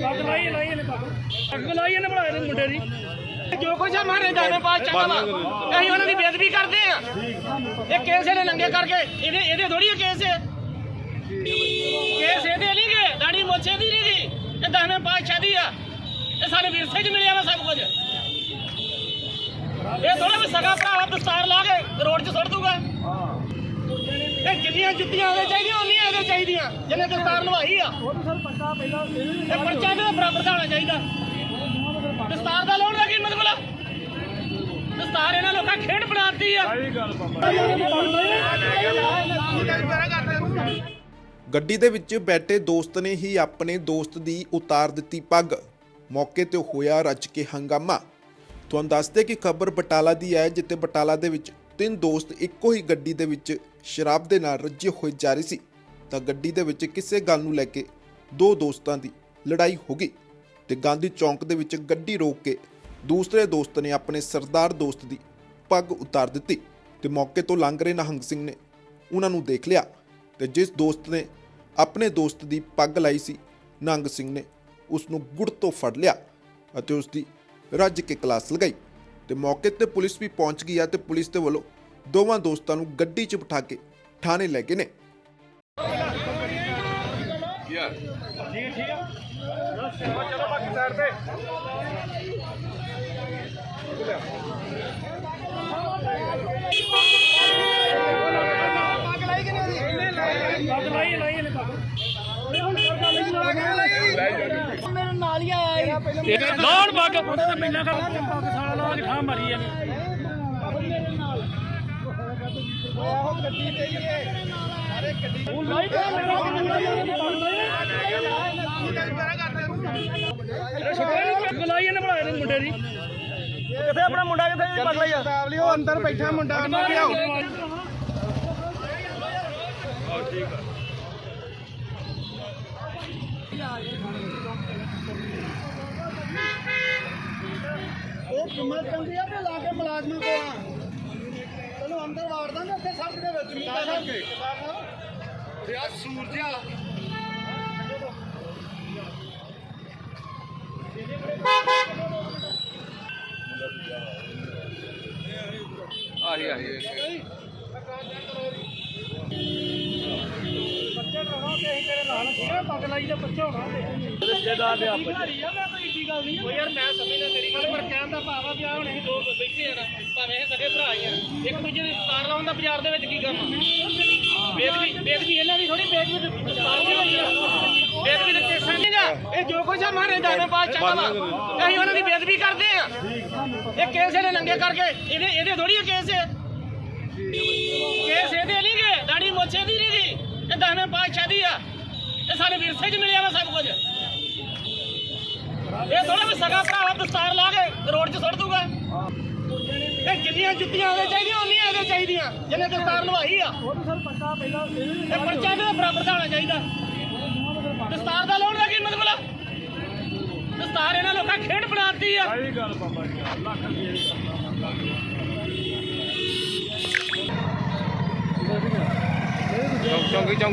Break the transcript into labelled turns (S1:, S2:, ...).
S1: ਲਾਈ ਲਾਈ ਇਹਨੇ ਪੱਗ। ਪੱਗ ਲਾਈ ਇਹਨੇ ਬਣਾਏ ਨੇ ਮੁੰਡੇ ਦੀ।
S2: ਜੋ ਕੁਛ ਆ ਮਾਰੇ ਦਾਣੇ ਪਾ ਚੱਕਾ ਵਾ। ਅਸੀਂ ਉਹਨਾਂ ਦੀ ਬੇਦਬੀ ਕਰਦੇ ਆ। ਇਹ ਕੇਸ ਇਹਨੇ ਨੰਗੇ ਕਰਕੇ ਇਹਦੇ ਇਹਦੇ ਥੋੜੀ ਕੇਸ ਹੈ ਕੇਸ ਇਹਦੇ ਨਹੀਂ ਗੇ ਦਾੜੀ ਮੋਛੇ ਦੀ ਨਹੀਂ ਗੀ। ਇਹ ਦਾਣੇ ਪਾ ਛਾਦੀ ਆ। ਇਹ ਸਾਡੇ ਵਿਰਸੇ 'ਚ ਮਿਲਿਆ ਵਾ ਸਭ ਕੁਝ। ਇਹ ਥੋੜਾ ਵੀ ਸਗਾ ਭਰਾ ਦਸਤਾਰ ਲਾ ਕੇ ਰੋਡ 'ਚ ਸੁੱਟ ਦੂਗਾ ਇਹ ਜਿੰਨੀਆਂ ਜੁੱਤੀਆਂ ਉਹਦੇ ਚਾਹੀਦੀਆਂ ਚਾਹੀਦੀਆਂ ਜਿਹਨੇ ਦਸਤਾਰ ਲਵਾਈ ਆ।
S1: ਉਹ ਸਰ ਪੱਕਾ ਪਹਿਲਾਂ
S2: ਇਹ ਪਰਚਾ ਇਹਦੇ ਬਰਾਬਰ ਦਾ ਹੋਣਾ ਚਾਹੀਦਾ? ਦਸਤਾਰ ਦਾ ਲਾਉਣ ਦਾ ਕੀ ਮਤਲਬ ਦਸਤਾਰ ਇਹਨਾਂ ਲੋਕਾਂ ਖੇਡ ਬਣਾਤੀ ਆ।
S3: ਗੱਡੀ ਦੇ ਵਿੱਚ ਬੈਠੇ ਦੋਸਤ ਨੇ ਹੀ ਆਪਣੇ ਦੋਸਤ ਦੀ ਉਤਾਰ ਦਿੱਤੀ ਪੱਗ। ਮੌਕੇ ਤੇ ਹੋਇਆ ਰੱਜ ਕੇ ਹੰਗਾਮਾ। ਤੁਹਾਨੂੰ ਦੱਸਦੇ ਕਿ ਖਬਰ ਬਟਾਲਾ ਦੀ ਹੈ ਜਿੱਥੇ ਬਟਾਲਾ ਦੇ ਵਿੱਚ ਤਿੰਨ ਦੋਸਤ ਇੱਕੋ ਹੀ ਗੱਡੀ ਦੇ ਵਿੱਚ ਸ਼ਰਾਬ ਦੇ ਨਾਲ ਰੱਜੇ ਹੋਏ ਜਾ ਰਹੇ ਸੀ। ਤਾਂ ਗੱਡੀ ਦੇ ਵਿੱਚ ਕਿਸੇ ਗੱਲ ਨੂੰ ਲੈ ਕੇ ਦੋ ਦੋਸਤਾਂ ਦੀ ਲੜਾਈ ਹੋ ਗਈ ਤੇ ਗਾਂਧੀ ਚੌਂਕ ਦੇ ਵਿੱਚ ਗੱਡੀ ਰੋਕ ਕੇ ਦੂਸਰੇ ਦੋਸਤ ਨੇ ਆਪਣੇ ਸਰਦਾਰ ਦੋਸਤ ਦੀ ਪੱਗ ਉਤਾਰ ਦਿੱਤੀ ਤੇ ਮੌਕੇ ਤੋਂ ਲੰਘ ਰਹੇ ਨਹੰਗ ਸਿੰਘ ਨੇ ਉਹਨਾਂ ਨੂੰ ਦੇਖ ਲਿਆ ਤੇ ਜਿਸ ਦੋਸਤ ਨੇ ਆਪਣੇ ਦੋਸਤ ਦੀ ਪੱਗ ਲਾਈ ਸੀ, ਨਹੰਗ ਸਿੰਘ ਨੇ ਉਸ ਨੂੰ ਗੁੜ ਤੋਂ ਫੜ ਲਿਆ ਅਤੇ ਉਸ ਦੀ ਰੱਜ ਕੇ ਕਲਾਸ ਲਗਾਈ ਤੇ ਮੌਕੇ ਤੇ ਪੁਲਿਸ ਵੀ ਪਹੁੰਚ ਗਈ ਆ ਤੇ ਪੁਲਿਸ ਦੇ ਵੱਲੋਂ ਦੋਵਾਂ ਦੋਸਤਾਂ ਨੂੰ ਗੱਡੀ 'ਚ ਬਿਠਾ ਕੇ ਥਾਣੇ ਲੈ ਗਏ ਨੇ।
S1: ਪੱਗ ਲਾਈ ਲਾਈ ਇਹਨੇ ਪੱਗ
S2: ਮੇਰੇ ਨਾਲ ਹੀ ਆਇਆ
S1: ਲਾਉਣ ਪੱਗ ਉਹਦੇ ਤੇ ਮੈਨਾਂ ਕਰ ਪੱਗ ਸਾਲਾ ਲਾ ਕੇ ਠਾਹ ਮਾਰੀ ਇਹਨੇ ਉਹ ਲਾਈ ਤੇ ਮੇਰਾ ਪੱਗ ਲਾਈ ਇਹਨੇ ਬਣਾਏ ਨੇ ਮੁੰਡੇ ਦੀ।
S2: ਕਿੱਥੇ ਆਪਣਾ ਮੁੰਡਾ ਕਿੱਥੇ ਪੱਗ ਲਈ ਆ
S4: ਉਹ ਅੰਦਰ ਬੈਠਾ ਮੁੰਡਾ। ਉਹਨੂੰ ਲਿਆਓ
S2: ਉਹ ਕਿੰਮਤ ਚੰਗੀ ਆ ਤੇ ਲਾ ਕੇ ਮੁਲਾਜ਼ਮਾਂ ਕੋਲ ਆ। ਤੈਨੂੰ ਅੰਦਰ ਵਾੜ ਦਾਂਗੇ ਉੱਥੇ ਸੜਕ ਦੇ ਵਿੱਚ। ਨਹੀਂ ਕਰਕੇ ਰਿਆ ਸੂਰਜਾ
S1: ਬੱਚੇ ਕਹੋ ਤੇ ਰਿਸ਼ਤੇਦਾਰ ਦੇ ਆਪਸ ਮੈਂ ਕੋਈ ਏਡੀ ਗੱਲ ਨਹੀਂ
S2: ਉਹ ਯਾਰ ਮੈਂ ਸਮਝਦਾ ਤੇਰੀ ਗੱਲ ਪਰ ਕਹਿਣ ਦਾ ਭਾਵ ਆ ਵੀ ਆ ਹੁਣ ਅਸੀਂ ਦੋ ਬੈਠੇ ਆ ਨਾ ਭਾਵੇਂ ਇਹ ਸਗੇ ਭਰਾ ਹੀ ਆ। ਇੱਕ ਦੂਜੇ ਦੀ ਸਤਾਰ ਲਾਉਣ ਦਾ ਬਾਜ਼ਾਰ ਦੇ ਵਿੱਚ ਕੀ ਕਰਨਾ ਬੇਦਬੀ ਬੇਦਬੀ ਇਹਨਾਂ ਦੀ ਥੋੜੀ ਬੇਦਬੀ ਤੇ ਸਤਾਰ ਦੀ ਹੋਈ ਆ। ਬੇਦਬੀ ਦੇ ਕੇਸਾਂ ਨਹੀਂ ਗਾ ਇਹ ਜੋ ਕੁਛ ਆ ਮਾਰੇ ਦਾਣੇ ਪਾ ਚੱਕਾ ਵਾ। ਅਸੀਂ ਉਹਨਾਂ ਦੀ ਬੇਦਬੀ ਕਰਦੇ ਆ। ਇਹ ਕੇਸ ਇਹਨੇ ਨੰਗੇ ਕਰਕੇ ਇਹਦੇ ਇਹਦੇ ਥੋੜੀ ਕੇਸ ਹੈ ਕੇਸ ਇਹਦੇ ਨਹੀਂ ਗੇ, ਦਾੜੀ ਮੋਛੇ ਦੀ ਨਹੀਂ ਗੀ। ਇਹ ਦਾਣੇ ਪਾ ਛਾਦੀ ਆ। ਇਹ ਸਾਡੇ ਵਿਰਸੇ 'ਚ ਮਿਲਿਆ ਵਾ ਸਭ ਕੁਝ। ਇਹ ਥੋੜਾ ਵੀ ਸਗਾ ਭਰਾ ਦਸਤਾਰ ਲਾ ਕੇ ਰੋਡ 'ਚ ਸੁੱਟ ਦੂਗਾ ਇਹ ਜਿੰਨੀਆਂ ਜੁੱਤੀਆਂ ਉਹਦੇ ਚਾਹੀਦੀਆਂ, ਉਨੀਆਂ ਇਹਦੇ ਚਾਹੀਦੀਆਂ, ਜਿਹਨੇ ਦਸਤਾਰ ਲਵਾਈ ਆ।
S1: ਉਹ ਸਰ ਪੱਕਾ ਪਹਿਲਾਂ
S2: ਇਹ ਪਰਚਾ ਇਹਦੇ ਬਰਾਬਰ ਦਾ ਹੋਣਾ ਚਾਹੀਦਾ? ਦਸਤਾਰ ਦਾ ਲਾਉਣ ਦਾ ਕੀ ਮਤਲਬ? ਆ ਦਸਤਾਰ ਇਹਨਾਂ ਲੋਕਾਂ ਖੇਡ ਬਣਾਤੀ ਆ।
S1: ਸਹੀ ਗੱਲ ਬਾਬਾ ਜੀ, ਲੱਖ ਰੁਪਏ
S4: ਚੌਂਕੀ ਚੌਂਕੀ